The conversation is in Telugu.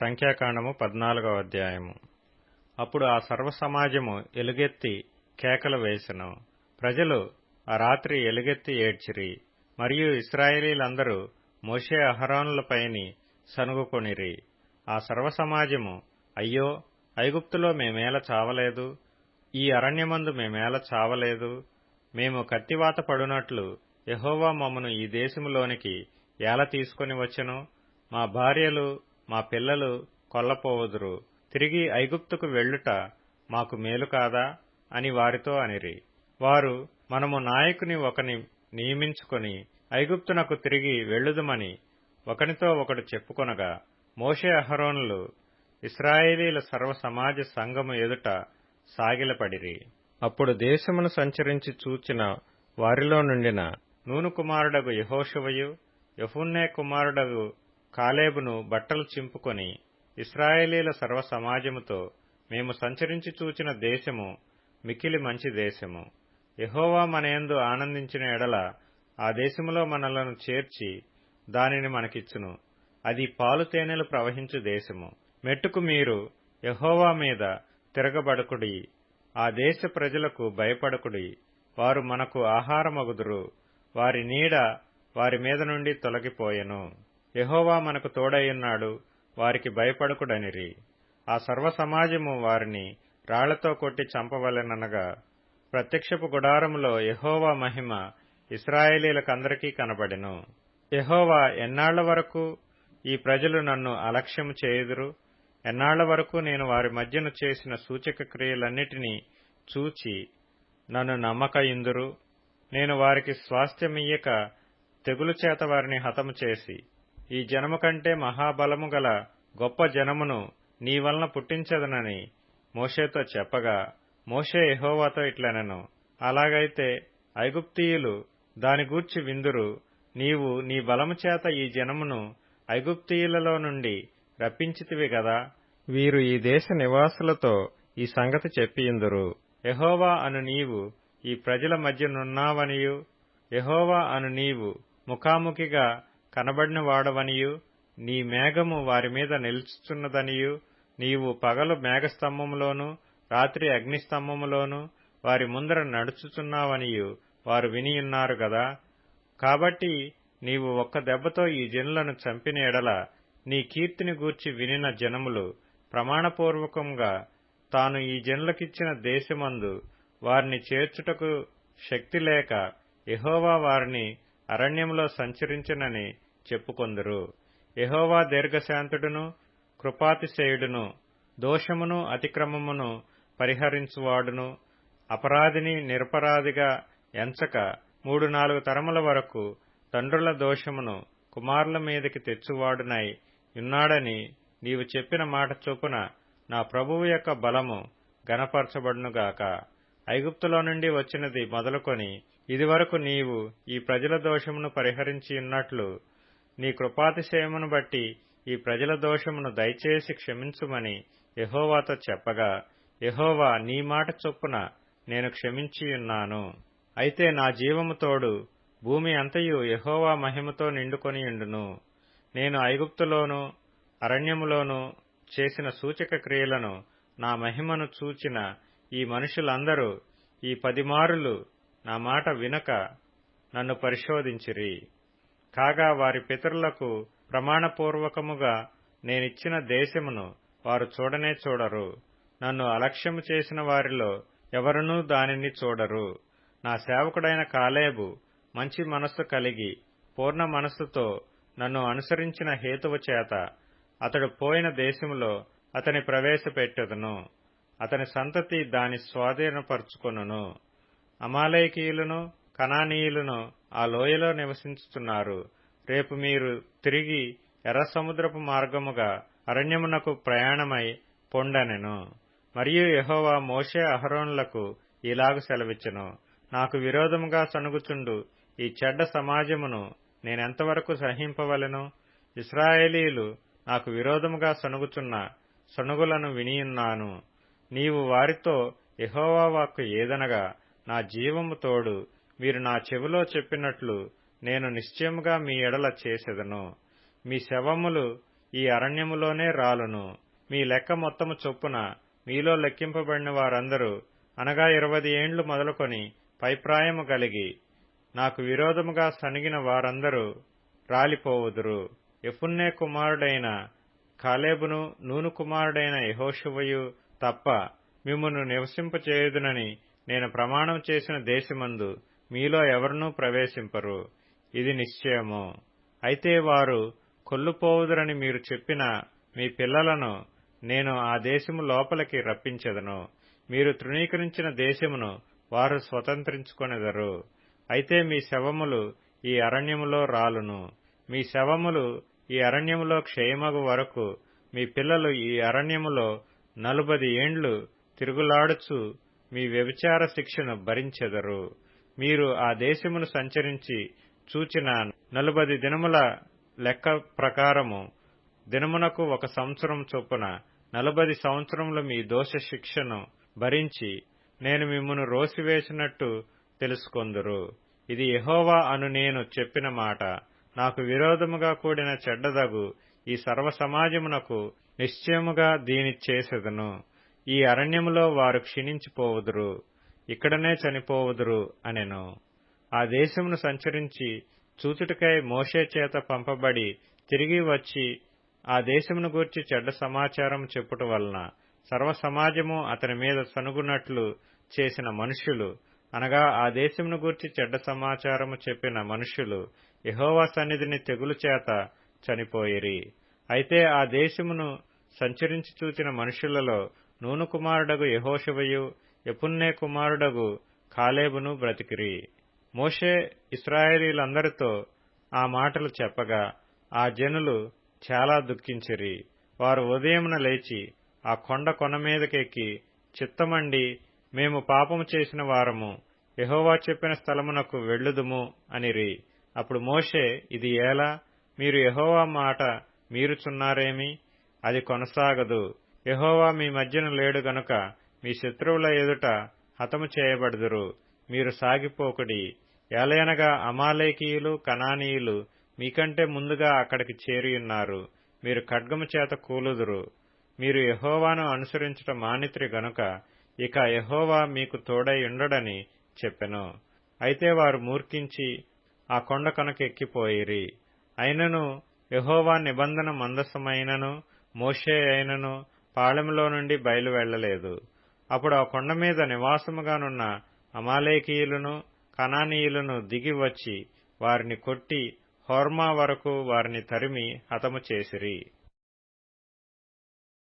సంఖ్యాకాండము పద్నాలుగవ అధ్యాయము. అప్పుడు ఆ సర్వ సమాజము ఎలుగెత్తి కేకలు వేసెను. ప్రజలు ఆ రాత్రి ఎలుగెత్తి ఏడ్చిరి. మరియు ఇస్రాయేలీలందరూ మోషే అహరోనులపైని సనుగుకొనిరి ఆ సర్వ సమాజము అయ్యో ఐగుప్తులో మేమేల చావలేదు? ఈ అరణ్యమందు మేమేల చావలేదు? మేము కత్తివాత పడునట్లు యహోవా మమ్మను ఈ దేశములోనికి ఏల తీసుకొని వచ్చెను? మా భార్యలు మా పిల్లలు కొల్లపోవుదురు. తిరిగి ఐగుప్తుకు వెళ్ళుట మాకు మేలు కాదా? అని వారితో అనిరి. వారు మనము నాయకుని ఒకని నియమించుకొని ఐగుప్తునకు తిరిగి వెళ్ళుదుమని ఒకనితో ఒకడు చెప్పుకొనగా మోషే అహరోనులు ఇస్రాయేలీల సర్వ సమాజ సంఘము ఎదుట సాగిలపడిరి. అప్పుడు దేశమును సంచరించి చూచిన వారిలో నుండిన నూను కుమారుడగు యహోషవయు యఫున్నే కుమారుడగు కాలేబును బట్టలు చింపుకొని ఇస్రాయేలీల సర్వ సమాజముతో మేము సంచరించి చూచిన దేశము మికిలి మంచి దేశము. యహోవా మనయందు ఆనందించిన ఎడల ఆ దేశములో మనలను చేర్చి దానిని మనకిచ్చును. అది పాలు తేనెలు ప్రవహించు దేశము. మెట్టుకు మీరు యహోవా మీద తిరగబడకుడి. ఆ దేశ ప్రజలకు భయపడకుడి. వారు మనకు ఆహారమగుదురు. వారి నీడ వారి మీద నుండి తొలగిపోయెను. యహోవా మనకు తోడయ్యున్నాడు వారికి భయపడకుడనిరి. ఆ సర్వ సమాజము వారిని రాళ్ళతో కొట్టి చంపవలెననగా ప్రత్యక్షపు గుడారములో యహోవా మహిమ ఇస్రాయేలీలకందరికీ కనబడెను. యహోవా ఎన్నాళ్ళ వరకు ఈ ప్రజలు నన్ను అలక్ష్యము చేయుదురు? ఎన్నాళ్ళ వరకు నేను వారి మధ్యను చేసిన సూచక క్రియలన్నిటినీ చూచి నన్ను నమ్మకయిందురు? నేను వారికి స్వాస్థ్యమియ్యక తెగులు చేత వారిని హతము చేసి ఈ జనము కంటే మహాబలము గల గొప్ప జనమును నీ వలన పుట్టించదనని మోషేతో చెప్పగా మోషే ఎహోవాతో ఇట్లనెను. అలాగైతే ఐగుప్తీయులు దాని గూర్చి విందురు. నీవు నీ బలము చేత ఈ జనమును ఐగుప్తీయులలో నుండి రప్పించితివి గదా. వీరు ఈ దేశ నివాసులతో ఈ సంగతి చెప్పియుందురు. ఎహోవా అను నీవు ఈ ప్రజల మధ్యనున్నావనియు ఎహోవా అను నీవు ముఖాముఖిగా కనబడిన వాడవనియు నీ మేఘము వారి మీద నిలుచుచున్నదనియు నీవు పగలు మేఘస్తంభములోను రాత్రి అగ్నిస్తంభములోను వారి ముందర నడుచుచున్నావనియు వారు వినియున్నారు గదా. కాబట్టి నీవు ఒక్క దెబ్బతో ఈ జనులను చంపిన ఎడల నీ కీర్తిని గూర్చి వినిన జనములు ప్రమాణపూర్వకంగా తాను ఈ జనులకిచ్చిన దేశమందు వారిని చేర్చుటకు శక్తి లేక ఎహోవా వారిని అరణ్యంలో సంచరించనని చెప్పుకొందురు. యహోవా దీర్ఘశాంతుడును కృపాతిశయుడును దోషమును అతిక్రమమును పరిహరించువాడును. అపరాధిని నిరపరాధిగా ఎంచక మూడు నాలుగు తరముల వరకు తండ్రుల దోషమును కుమారుల మీదకి తెచ్చువాడునై ఉన్నాడని నీవు చెప్పిన మాట చొప్పున నా ప్రభువు యొక్క బలము గనపరచబడునుగాక ఐగుప్తులో నుండి వచ్చినది మొదలుకొని ఇదివరకు నీవు ఈ ప్రజల దోషమును పరిహరించి ఉన్నట్లు నీ కృపాతిశయమును బట్టి ఈ ప్రజల దోషమును దయచేసి క్షమించుమని యహోవాతో చెప్పగా యహోవా నీ మాట చొప్పున నేను క్షమించియున్నాను. అయితే నా జీవము తోడు భూమి అంతయు యహోవా మహిమతో నిండుకొనియుండును నేను ఐగుప్తులోను అరణ్యములోను చేసిన సూచక క్రియలను నా మహిమను చూచిన ఈ మనుషులందరూ ఈ పదిమారులు నా మాట వినక నన్ను పరిశోధించిరి. కాగా వారి పితరులకు ప్రమాణపూర్వకముగా నేనిచ్చిన దేశమును వారు చూడనే చూడరు. నన్ను అలక్ష్యము చేసిన వారిలో ఎవరునూ దానిని చూడరు. నా సేవకుడైన కాలేబు మంచి మనస్సు కలిగి పూర్ణ మనస్సుతో నన్ను అనుసరించిన హేతువు చేత అతడు పోయిన దేశములో అతని ప్రవేశపెట్టెదను. అతని సంతతి దాని స్వాధీనపరుచుకొనును. అమాలేకీయులను కనానీయులను ఆ లోయలో నివసించుతున్నారు రేపు మీరు తిరిగి ఎర్ర సముద్రపు మార్గముగా అరణ్యమునకు ప్రయాణమై పొండనెను. మరియు యహోవా మోషే అహరోన్లకు ఇలాగు సెలవిచ్చెను. నాకు విరోధముగా సనుగుచుండు ఈ చెడ్డ సమాజమును నేనెంతవరకు సహింపవలెను? ఇస్రాయేలీలు నాకు విరోధముగా సనుగుచున్న సనుగులను వినియున్నాను. నీవు వారితో యహోవా వాక్కు ఏదనగా నా జీవము తోడు మీరు నా చెవిలో చెప్పినట్లు నేను నిశ్చయముగా మీ ఎడల చేసెదను. మీ శవములు ఈ అరణ్యములోనే రాలును. మీ లెక్క మొత్తము చొప్పున మీలో లెక్కింపబడిన వారందరూ అనగా ఇరవది ఏండ్లు మొదలుకొని పైప్రాయము కలిగి నాకు విరోధముగా సనిగిన వారందరూ రాలిపోవుదురు. ఎఫున్నే కుమారుడైన కాలేబును నూను కుమారుడైన యహోషువయు తప్ప మిమ్మును నివసింపచేయుదునని నేను ప్రమాణం చేసిన దేశమందు మీలో ఎవరినూ ప్రవేశింపరు. ఇది నిశ్చయము. అయితే వారు కొల్లుపోవుదురని మీరు చెప్పిన మీ పిల్లలను నేను ఆ దేశము లోపలికి రప్పించెదను. మీరు తృణీకరించిన దేశమును వారు స్వతంత్రించుకొనెదరు. అయితే మీ శవములు ఈ అరణ్యములో రాలును. మీ శవములు ఈ అరణ్యములో క్షయమగు వరకు మీ పిల్లలు ఈ అరణ్యములో నలుబది ఏండ్లు తిరుగులాడుచు మీ వ్యభిచార శిక్షను భరించెదరు. మీరు ఆ దేశమును సంచరించి చూచిన నలుబది దినముల లెక్క ప్రకారము దినమునకు ఒక సంవత్సరం చొప్పున నలభది సంవత్సరములు మీ దోష శిక్షను భరించి నేను మిమ్మను రోసివేసినట్టు తెలుసుకొందురు. ఇది యహోవా అను నేను చెప్పిన మాట. నాకు విరోధముగా కూడిన చెడ్డదగు ఈ సర్వ సమాజమునకు నిశ్చయముగా దీని చేసెదను. ఈ అరణ్యములో వారు క్షీణించిపోవుదురు. ఇక్కడనే చనిపోవుదురు అనెను. ఆ దేశమును సంచరించి చూచుటకై మోషే చేత పంపబడి తిరిగి వచ్చి ఆ దేశమును గూర్చి చెడ్డ సమాచారం చెప్పుట వలన సర్వ సమాజము అతని మీద సనుగునట్లు చేసిన మనుష్యులు. అనగా ఆ దేశమును గూర్చి చెడ్డ సమాచారము చెప్పిన మనుష్యులు యహోవా సన్నిధిని తెగులు చేత చనిపోయిరి. అయితే ఆ దేశమును సంచరించి చూచిన మనుషులలో నూను కుమారుడగు యహోషవయు ఎపున్నే కుమారుడగు కాలేబును బ్రతికిరి. మోషే ఇస్రాయేలీలందరితో ఆ మాటలు చెప్పగా ఆ జనులు చాలా దుఃఖించిరి. వారు ఉదయమున లేచి ఆ కొండ కొన మీదకెక్కి చిత్తమండి మేము పాపము చేసిన వారము యహోవా చెప్పిన స్థలమునకు వెళ్ళుదుము అనిరి. అప్పుడు మోషే ఇది ఎలా? మీరు యహోవా మాట మీరుచున్నారేమి? అది కొనసాగదు. యహోవా మీ మధ్యన లేడు గనుక మీ శత్రువుల ఎదుట హతము చేయబడుదురు. మీరు సాగిపోకుడి. ఏలయనగా అమాలేకీయులు కనానీయులు మీకంటే ముందుగా అక్కడికి చేరియున్నారు మీరు ఖడ్గము చేత కూలుదురు. మీరు యహోవాను అనుసరించట మానిత్రి గనుక ఇక యహోవా మీకు తోడై ఉండడని చెప్పెను. అయితే వారు మూర్ఖించి ఆ కొండ కనుక ఎక్కిపోయిరి. అయినను యహోవా నిబంధన మందసమైనను మోషే అయినను పాళెంలో నుండి బయలు వెళ్ళలేదు అప్పుడు ఆ కొండ మీద నివాసముగానున్న అమాలేకీయులను కణానీయులను దిగివచ్చి వారిని కొట్టి హోర్మా వరకు వారిని తరిమి హతము చేసిరి.